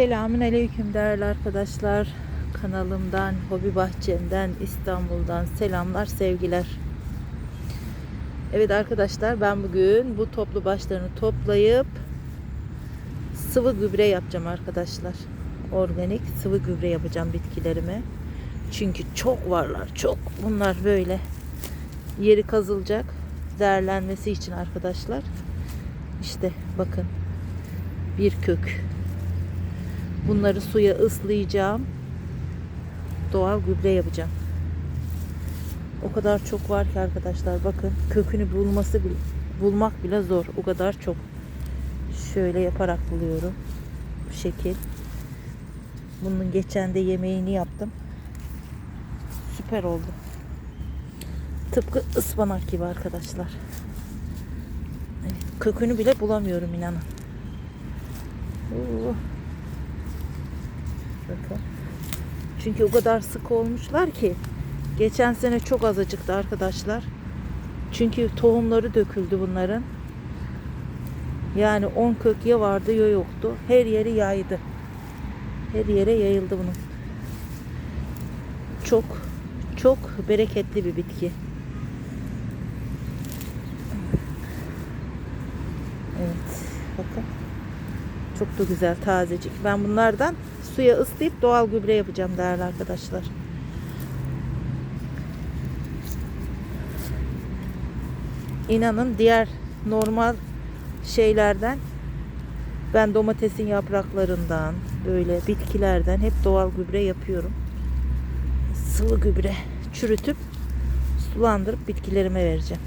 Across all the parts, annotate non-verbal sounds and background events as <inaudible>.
Selamün aleyküm değerli arkadaşlar. Kanalımdan, hobi bahçemden, İstanbul'dan selamlar, sevgiler. Evet arkadaşlar ben bugün bu toplu başlarını toplayıp sıvı gübre yapacağım arkadaşlar. Organik sıvı gübre yapacağım bitkilerime. Çünkü çok varlar, çok. Bunlar böyle yeri kazılacak değerlenmesi için arkadaşlar. İşte bakın bir kök. Bunları suya ıslayacağım. Doğal gübre yapacağım. O kadar çok var ki arkadaşlar bakın kökünü bulması bile, bulmak bile zor. O kadar çok. Şöyle yaparak buluyorum. Bu şekil. Bunun geçen de yemeğini yaptım. Süper oldu. Tıpkı ıspanak gibi arkadaşlar. Kökünü bile bulamıyorum inanın. Oo. Bakın. Çünkü o kadar sık olmuşlar ki geçen sene çok az acıktı arkadaşlar. Çünkü tohumları döküldü bunların. Yani 10 kök ya vardı ya yoktu. Her yeri yaydı. Her yere yayıldı bunun. Çok çok bereketli bir bitki. Evet. Bakın. Çok da güzel tazecik. Ben bunlardan suya ıslayıp doğal gübre yapacağım değerli arkadaşlar. İnanın diğer normal şeylerden ben domatesin yapraklarından böyle bitkilerden hep doğal gübre yapıyorum. Sıvı gübre çürütüp sulandırıp bitkilerime vereceğim.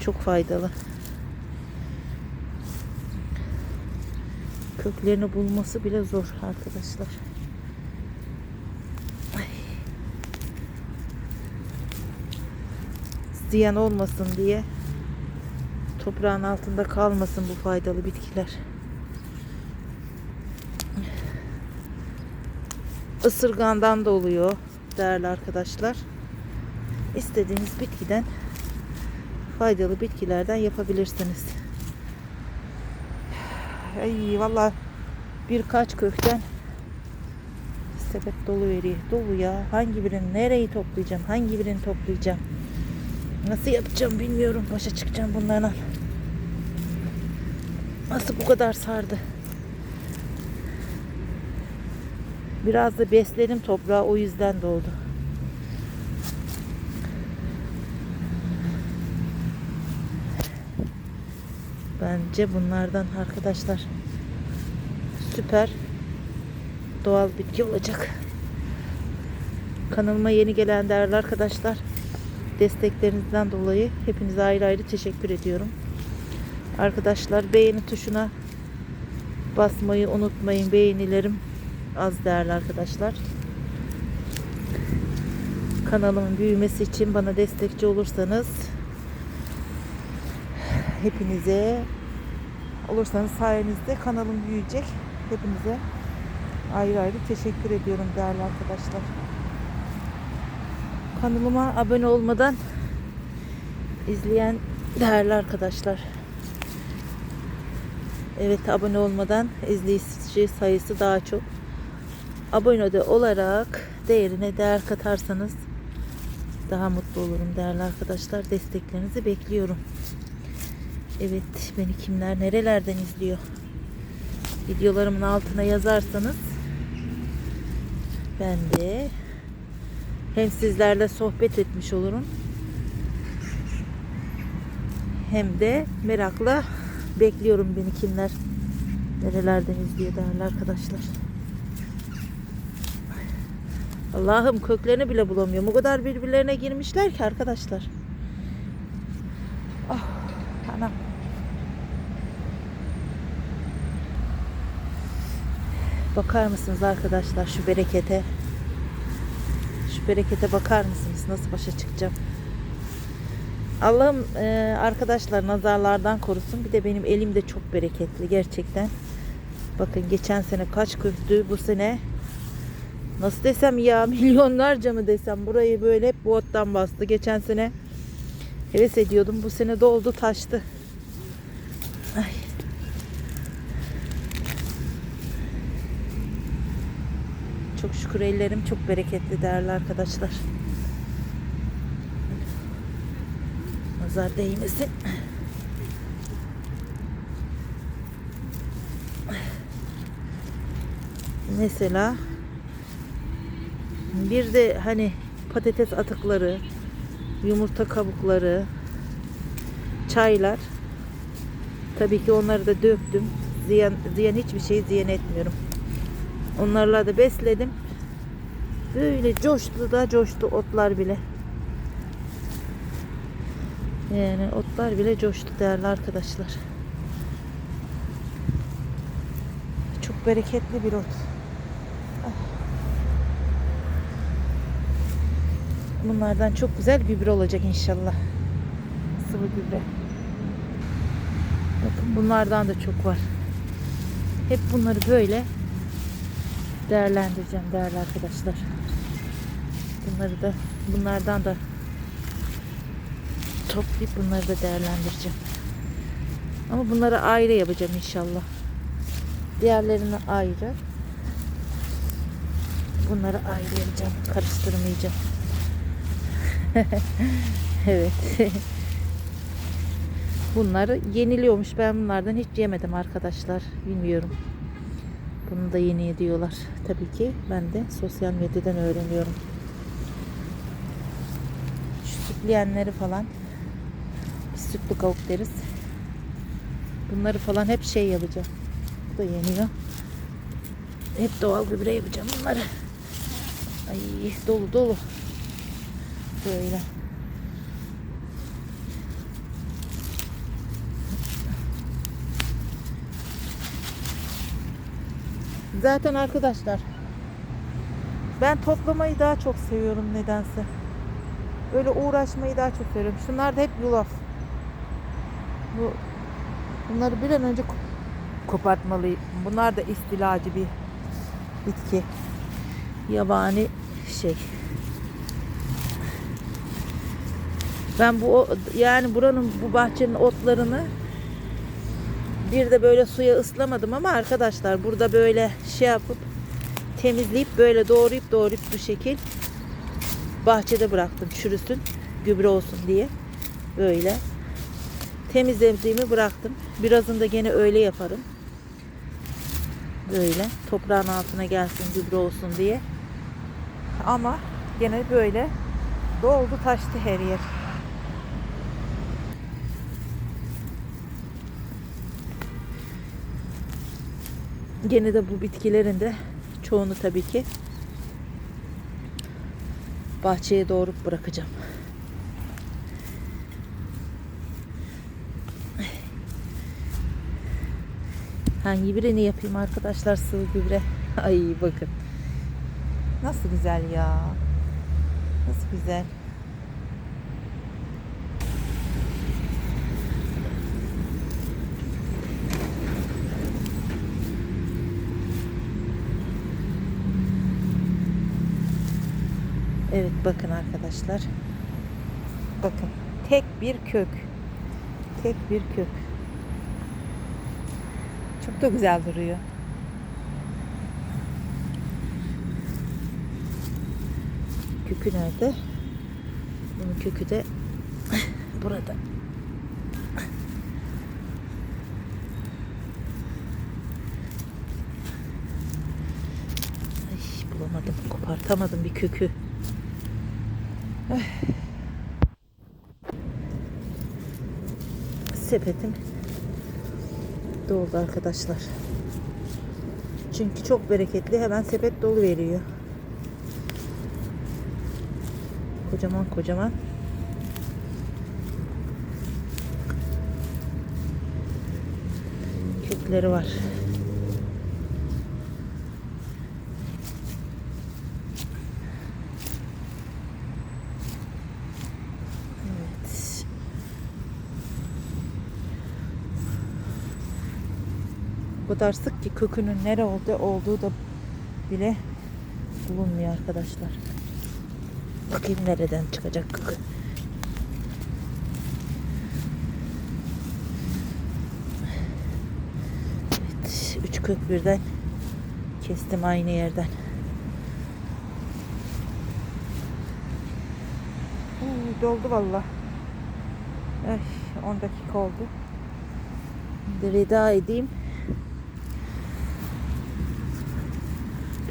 Çok faydalı. Köklerini bulması bile zor arkadaşlar. Ziyan olmasın diye toprağın altında kalmasın bu faydalı bitkiler. Isırgandan da oluyor değerli arkadaşlar. İstediğiniz bitkiden faydalı bitkilerden yapabilirsiniz. Ay valla birkaç kökten sepet dolu veriyor. Dolu ya. Hangi birini nereyi toplayacağım? Hangi birini toplayacağım? Nasıl yapacağım bilmiyorum. Başa çıkacağım bunlarla. Nasıl bu kadar sardı? Biraz da besledim toprağı o yüzden doldu. Bence bunlardan arkadaşlar süper doğal bitki olacak. Kanalıma yeni gelen değerli arkadaşlar desteklerinizden dolayı hepinize ayrı ayrı teşekkür ediyorum. Arkadaşlar beğeni tuşuna basmayı unutmayın. Beğenilerim az değerli arkadaşlar. Kanalımın büyümesi için bana destekçi olursanız hepinize olursanız sayenizde kanalım büyüyecek. Hepinize ayrı ayrı teşekkür ediyorum değerli arkadaşlar. Kanalıma abone olmadan izleyen değerli arkadaşlar. Evet abone olmadan izleyici sayısı daha çok. Abone de olarak değerine değer katarsanız daha mutlu olurum değerli arkadaşlar. Desteklerinizi bekliyorum. Evet beni kimler nerelerden izliyor? Videolarımın altına yazarsanız ben de hem sizlerle sohbet etmiş olurum hem de merakla bekliyorum beni kimler nerelerden izliyor değerli arkadaşlar. Allah'ım köklerini bile bulamıyorum. O kadar birbirlerine girmişler ki arkadaşlar. Bakar mısınız arkadaşlar şu berekete? Şu berekete bakar mısınız? Nasıl başa çıkacağım? Allah'ım e, arkadaşlar nazarlardan korusun. Bir de benim elim de çok bereketli gerçekten. Bakın geçen sene kaç köktü bu sene nasıl desem ya <laughs> milyonlarca mı desem burayı böyle hep bu bastı. Geçen sene heves ediyordum. Bu sene doldu taştı. Ay. Çok şükür ellerim çok bereketli değerli arkadaşlar. Nazar değmesin. Mesela bir de hani patates atıkları, yumurta kabukları, çaylar. Tabii ki onları da döktüm. Ziyan, ziyan hiçbir şey ziyan etmiyorum. Onlarla da besledim. Böyle coştu da coştu otlar bile. Yani otlar bile coştu değerli arkadaşlar. Çok bereketli bir ot. Ah. Bunlardan çok güzel gübre olacak inşallah. Sıvı gübre. Bakın bunlardan da çok var. Hep bunları böyle değerlendireceğim değerli arkadaşlar. Bunları da bunlardan da toplayıp bunları da değerlendireceğim. Ama bunları ayrı yapacağım inşallah. Diğerlerini ayrı. Bunları ayrı yapacağım. Karıştırmayacağım. <laughs> evet. Bunları yeniliyormuş. Ben bunlardan hiç yemedim arkadaşlar. Bilmiyorum. Bunu da yeni ediyorlar. Tabii ki ben de sosyal medyadan öğreniyorum. Şu sütleyenleri falan biz sütlü kavuk deriz. Bunları falan hep şey yapacağım. Bu da yeniyor. Hep doğal gübre yapacağım bunları. Ay dolu dolu. Böyle. Zaten arkadaşlar ben toplamayı daha çok seviyorum nedense. Böyle uğraşmayı daha çok seviyorum. Şunlar da hep yulaf. Bu bunları bir an önce ko- kopartmalıyım. Bunlar da istilacı bir bitki. Yabani şey. Ben bu yani buranın bu bahçenin otlarını bir de böyle suya ıslamadım ama arkadaşlar burada böyle şey yapıp temizleyip böyle doğrayıp doğrayıp bu şekil bahçede bıraktım çürüsün gübre olsun diye. Böyle temizlediğimi bıraktım. Birazını da gene öyle yaparım. Böyle toprağın altına gelsin gübre olsun diye. Ama gene böyle doldu taştı her yer Gene de bu bitkilerin de çoğunu tabii ki bahçeye doğru bırakacağım. Hangi birini yapayım arkadaşlar sıvı gübre? Ay bakın. Nasıl güzel ya. Nasıl güzel. Evet bakın arkadaşlar. Bakın tek bir kök. Tek bir kök. Çok da güzel duruyor. Kökü nerede? Bunun kökü de <laughs> burada. Ay, bulamadım, kopartamadım bir kökü. Sepetim doldu arkadaşlar. Çünkü çok bereketli. Hemen sepet dolu veriyor. Kocaman kocaman. Kökleri var. O kadar sık ki kökünün nere oldu, olduğu da bile bulunmuyor arkadaşlar. Bakayım nereden çıkacak kökü. Evet, üç kök birden kestim aynı yerden. Hmm, doldu valla. Ay, 10 dakika oldu. Veda edeyim.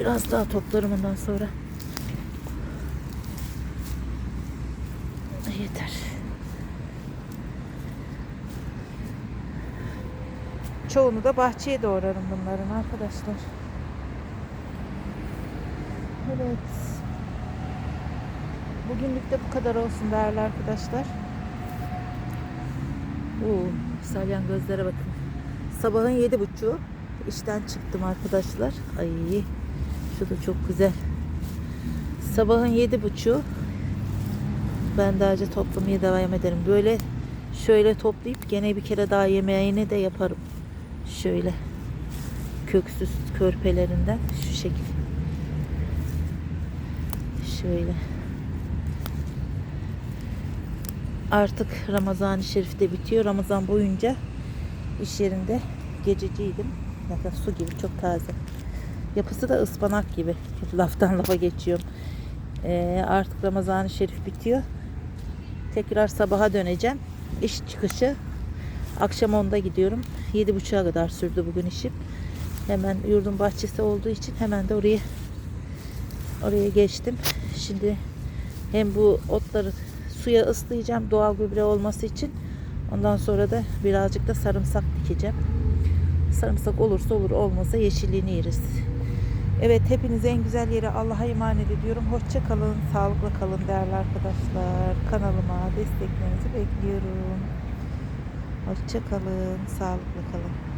Biraz daha toplarım ondan sonra. Yeter. Çoğunu da bahçeye doğrarım bunların arkadaşlar. Evet. Bugünlük de bu kadar olsun değerli arkadaşlar. Oo, salyan gözlere bakın. Sabahın yedi buçuğu işten çıktım arkadaşlar. Ay şu da çok güzel. Sabahın yedi buçuğu ben daha önce toplamaya devam ederim. Böyle şöyle toplayıp gene bir kere daha yemeğini de yaparım. Şöyle köksüz körpelerinden şu şekil. Şöyle. Artık Ramazan-ı Şerif de bitiyor. Ramazan boyunca iş yerinde gececiydim. Zaten su gibi çok taze. Yapısı da ıspanak gibi. Laftan lafa geçiyorum. Ee, artık Ramazan-ı Şerif bitiyor. Tekrar sabaha döneceğim. İş çıkışı akşam 10'da gidiyorum. 7.30'a kadar sürdü bugün işim. Hemen yurdun bahçesi olduğu için hemen de oraya oraya geçtim. Şimdi hem bu otları suya ıslayacağım doğal gübre olması için. Ondan sonra da birazcık da sarımsak dikeceğim. Sarımsak olursa olur olmazsa yeşilliğini yeriz. Evet hepinize en güzel yere Allah'a emanet ediyorum. Hoşça kalın, sağlıkla kalın değerli arkadaşlar. Kanalıma desteklerinizi bekliyorum. Hoşça kalın, sağlıkla kalın.